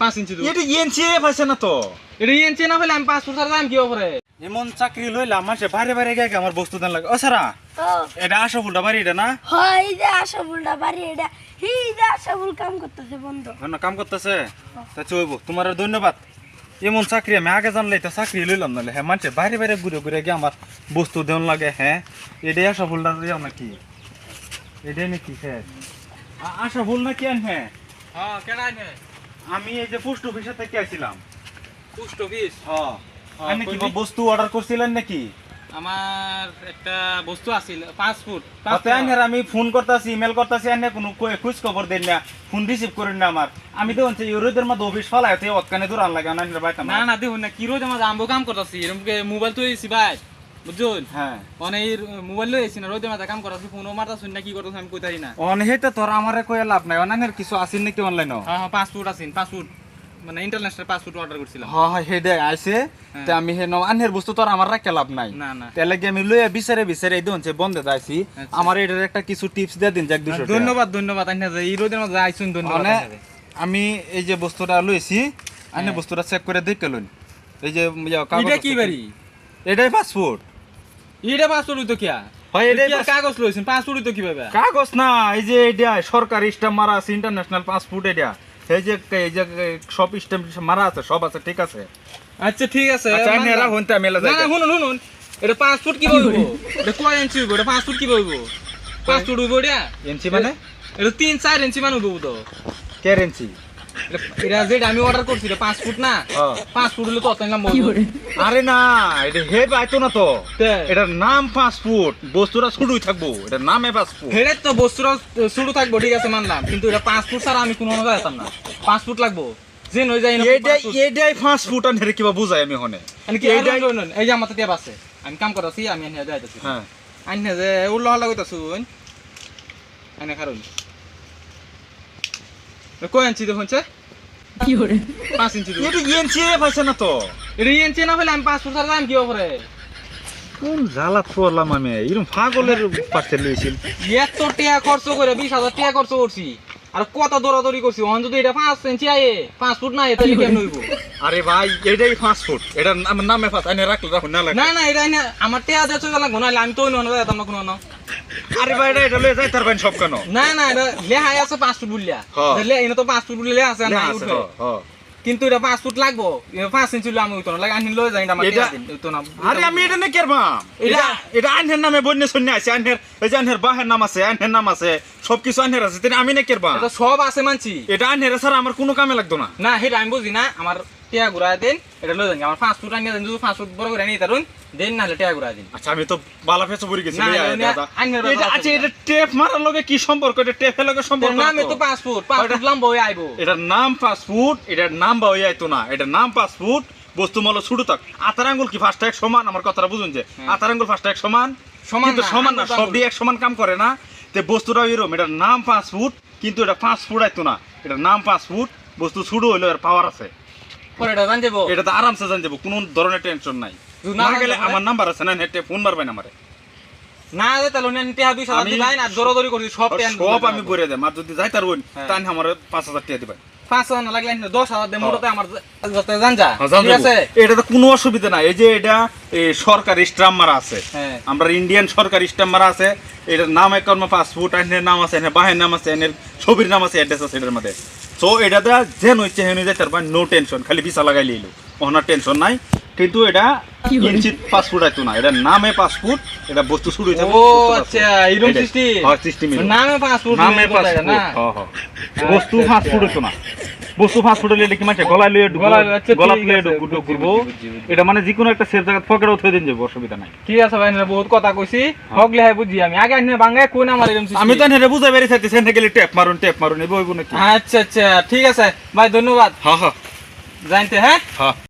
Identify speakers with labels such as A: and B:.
A: পাঁচ ইঞ্চি
B: এটা ইঞ্চি পাইছে না তো?
A: এটা ইঞ্চি না হলে আমি পাসপোর্ট ছাড়া আমি কি করে
B: এমন চাকরি লইলাম মানুষে বাইরে বাইরে গিয়ে আমার বস্তু দেন লাগে। ও সারা এটা আসো ফুলটা বাড়ি এটা না?
C: হয় এই যে আশাফুলটা বাড়ি এটা। এই যে আশাফুল কাম করতেছে বন্ধ।
B: না কাম করতেছে? তা চইব তোমার ধন্যবাদ। এমন চাকরি আমি আগে জানলে তো চাকরি লইলাম নাহলে। হ্যাঁ মানুষে বাইরে বাইরে ঘুরে ঘুরে গিয়ে আমার বস্তু দেন লাগে হ্যাঁ এটাই আসা ফুলটা দিও নাকি? এটাই নাকি হ্যাঁ আ- আসা ফুল নাকি আন হ্যাঁ
A: হ্যাঁ কেন আইনে
B: আমি এই যে পোস্ট অফিসে থেকে আসছিলাম।
A: Post office?
B: হ্যাঁ আপনি কি বস্তু অর্ডার করছিলেন নাকি?
A: আমার একটা বস্তু আছিল পাসপোর্ট
B: তাতে আইনের আমি ফোন করতেছি ইমেল করতেছি আইনে কোনো খোঁজ খবর দেন না ফোন রিসিভ করেন না আমার। আমি তো হচ্ছে ইউরোদের মধ্যে অফিস ফলাই অতকানে দূর লাগে আইনের
A: না না দেখুন না কি রোজ আমার আম্বো কাম করতেছি এরকম মোবাইল তো এসি ভাই? বুঝছেন
B: হ্যাঁ।
A: এই মোবাইল লই এসি না রোদে মাথা কাম করতেছি ফোনও মারতাছি না কি করতেছি আমি কইতারি না।
B: অনহেতে তোর আমারে কই লাভ নাই। অনানের কিছু আসেন নাকি অনলাইন
A: হ্যাঁ হ্যাঁ পাসপোর্ট আছেন পাসপোর্ট। মানে ইন্টারন্যাশনাল পাসপোর্ট অর্ডার করছিলাম।
B: হ্যাঁ হ্যাঁ হেডে আইছে তে আমি হে আনহের বস্তু তোর আমার রাখতে লাভ নাই।
A: না না।
B: তাহলে কি আমি লইয়া বিচারে বিচারে এই হচ্ছে বন্ধে
A: আচ্ছা।
B: আমার এটার একটা কিছু টিপস দিয়ে দিন যাক দুশো
A: ধন্যবাদ ধন্যবাদ আইনা যে এই রোদের মধ্যে আইছুন ধন্যবাদ আইনা যে।
B: আমি এই যে বস্তুটা লইছি আনে
A: হ্যাঁ।
B: বস্তুটা চেক করে দেখে লইন। এই যে
A: এটা
B: আছে।
A: কি? বাড়ি?
B: এটাই পাসপোর্ট
A: এটা পাসপোর্ট হইতো কিয়া?
B: হয়
A: এটা কাগজ লইছেন পাসপোর্ট হইতো কীভাবে
B: কাগজ না এই যে এটা সরকারি স্ট্যাম্প মারা আছে ইন্টারন্যাশনাল পাসপোর্ট এটা। এই যে এই যে সব স্ট্যাম্প মারা আছে সব আছে ঠিক আছে।
A: আচ্ছা ঠিক আছে।
B: আচ্ছা
A: মানলাম।
B: মেলা
A: না শুনুন শুনুন। এটা পাসপোর্ট কি বলব এটা কয় ইঞ্চি হইব? এটা পাসপোর্ট কি বলব পাসপোর্ট হইব এটা?
B: মানে?
A: এটা তিন চার ইঞ্চি মান হইব তো এটা- যেটা আমি অর্ডার করছি পাঁচ ফুট না। পাঁচ ফুট হলে কত নিলাম বলব।
B: আরে না এটা হে পাইতো না তো। এটার নাম পাসপোর্ট বস্তুটা শুধুই থাকব। এটার নামে পাসপোর্ট
A: হেডে তো বস্তুটা শুরু থাকব ঠিক আছে মানলাম। কিন্তু এটা পাঁচ ফুট ছাড়া আমি কোনো যেতাম না। পাঁচ ফুট লাগবো। যে নই যাই না
B: এটাই এটাই পাসপোর্ট আর হেরে কিবা বুঝাই আমি হনে।
A: কি
B: এইটাই-
A: এইটাই এই যে আমার টেপ আছে। আমি কাম করতেছি আমি এনে যাইতেছি।
B: হ্যাঁ।
A: আইনে যে উল্লো হল্লা কইতাছু আইনে খারুন। কয় ইঞ্চি দেখুন পাঁচ ইঞ্চি
B: এটা এনসি পাইছে না তো?
A: এটা ইঞ্চি না হলে আমি পাঁচ ফুট আমি কি করে
B: কোন জ্বালা পড়লাম আমি? এরকম পাগলের পাশে লইছিল।
A: এত টাকা খরচ করে বিশ হাজার টাকা খরচ করছি। আর কত দৌড়াদৌড়ি করছি অন যদি এটা পাঁচ ইঞ্চি আয়ে পাঁচ ফুট না তাহলে কেমন হইব?
B: আরে ভাই এটাই পাসপোর্ট এটা আমার নামে পাস আইনে রাখলে রাখুন না
A: না না এটা এনে আমার টাকা দিয়ে চলে গেলাম না আমি তো অন্য যেতাম না কোনো।
B: আরে ভাই এটা এটা লয়ে যাই তার ভাই সব কেন?
A: না না এটা লেহাই আছে পাঁচ ফুট বললিয়া। লে- এনে তো পাঁচ ফুট বললে আছে আর
B: লেখা
A: নাই
B: আছে,
A: উঠবে।
B: হ, হ।
A: কিন্তু এটা পাঁচ ফুট লাগবো। পাঁচ ইঞ্চি আমি উঠতো লাগে আনি লয়ে যাই না।
B: আরে আমি এটা নে কেরবাম এটা
A: এটা-
B: এটা নামে বন্য সৈন্য আছে আইনের এই যে আইনের বাহের নাম আছে আইনের নাম আছে সবকিছু আইনের আছে তাই আমি নে কেরবাম
A: এটা সব আছে মানছি।
B: এটা আইনের ছাড়া আমার কোনো কামে লাগতো না।
A: না সেটা আমি বুঝি না আমার টিয়া দিন এটা যান আমার পাঁচ ফুট আনিয়ে দেন যদি পাঁচ ফুট বড় করে নিয়ে তারুন দেন টিয়া
B: আচ্ছা আমি তো বালা ফেসে পড়ে গেছি আচ্ছা এটা টেপ মারার লগে কি সম্পর্ক এটা টেপের লগে সম্পর্ক না
A: নামে
B: তো।
A: পাঁচ ফুট পাঁচ ফুট লম্বা হয়ে আইবো
B: এটার নাম পাসপোর্ট এটার নাম বা হয়ে আইতো না। এটার নাম পাসপোর্ট বস্তু মল ছুটু থাক। আতার আঙ্গুল কি ফার্স্ট এক সমান? আমার কথাটা বুঝুন যে। আতার আঙ্গুল ফার্স্ট এক সমান?
A: সমান
B: সমান না সব দিয়ে এক সমান কাম করে না। তে বস্তুটা এরকম এটার নাম পাঁচ ফুট কিন্তু এটা পাঁচ ফুট আইতো না। এটার নাম পাঁচ ফুট বস্তু ছুটু হইল এর পাওয়ার আছে।
A: পরে এটা জান যাব
B: এটা তো আরামসে জান যাব কোনো ধরনের টেনশন নাই।
A: যদি না
B: না
A: জান
B: গেলে আমার নাম্বার আছে না নেটে ফোন মারবেন আমারে।
A: না যে তাহলে উনি টিয়া বিশ হাজার দিবেন আর দৌড়াদৌড়ি করছি সব
B: আর সব আমি করে দেব আর যদি যাই তার। তাই আমার পাঁচ হাজার টাকা দিবেন।
A: পাঁচ হাজার লাগলে দশ হাজার দেন মোটতে আমার যাতে জান যা ঠিক আছে?
B: এটা তো কোনো অসুবিধা নাই এই যে এটা এ, সরকারি স্ট্যাম্প মারা আছে।
A: হ্যাঁ।
B: আমরা ইন্ডিয়ান সরকারি স্ট্যাম্প মারা আছে এটার নাম এক একর্ম পাসপোর্ট এনের নাম আছে এনের বাহের নাম আছে ছবির নাম আছে অ্যাড্রেস আছে এটার মধ্যে। সো এটাতে যেন হচ্ছে হেন যায় তার নো টেনশন খালি ভিসা লাগাই লিলো ওনার টেনশন নাই। কিন্তু এটা ইঞ্চিত পাসপোর্ট আইতো না। এটা নামে পাসপোর্ট এটা বস্তু শুরু হয়েছে
A: ও আচ্ছা এরকম সিস্টেম
B: হ্যাঁ সিস্টেম
A: নামে পাসপোর্ট
B: নামে পাসপোর্ট
A: না?
B: হ্যাঁ হ্যাঁ। বস্তু পাসপোর্ট হইতো না। বস্তু ফুটে লেলে কি মাছে গলায়
A: লয়ে গলা
B: গলাত
A: আছে,
B: ঢুকবো। ঢুকবো। এটা মানে যে কোনো একটা সেফ জায়গা ফকেট উঠে দিন যাব অসুবিধা নাই।
A: ঠিক আছে ভাই না বহুত কথা কইছি। হগলে হ্যাঁ বুঝি আমি। আগে আনি বাঙ্গায় কোন আমার এরকম
B: আমি তো হেরে বুঝাই বেরিয়ে থাকতেছি হেন গেলে ট্যাপ মারুন ট্যাপ মারুন ওইব নাকি?
A: আচ্ছা আচ্ছা ঠিক আছে। ভাই ধন্যবাদ।
B: হ্যাঁ হ্যাঁ।
A: জানতে হ্যাঁ?
B: হ্যাঁ।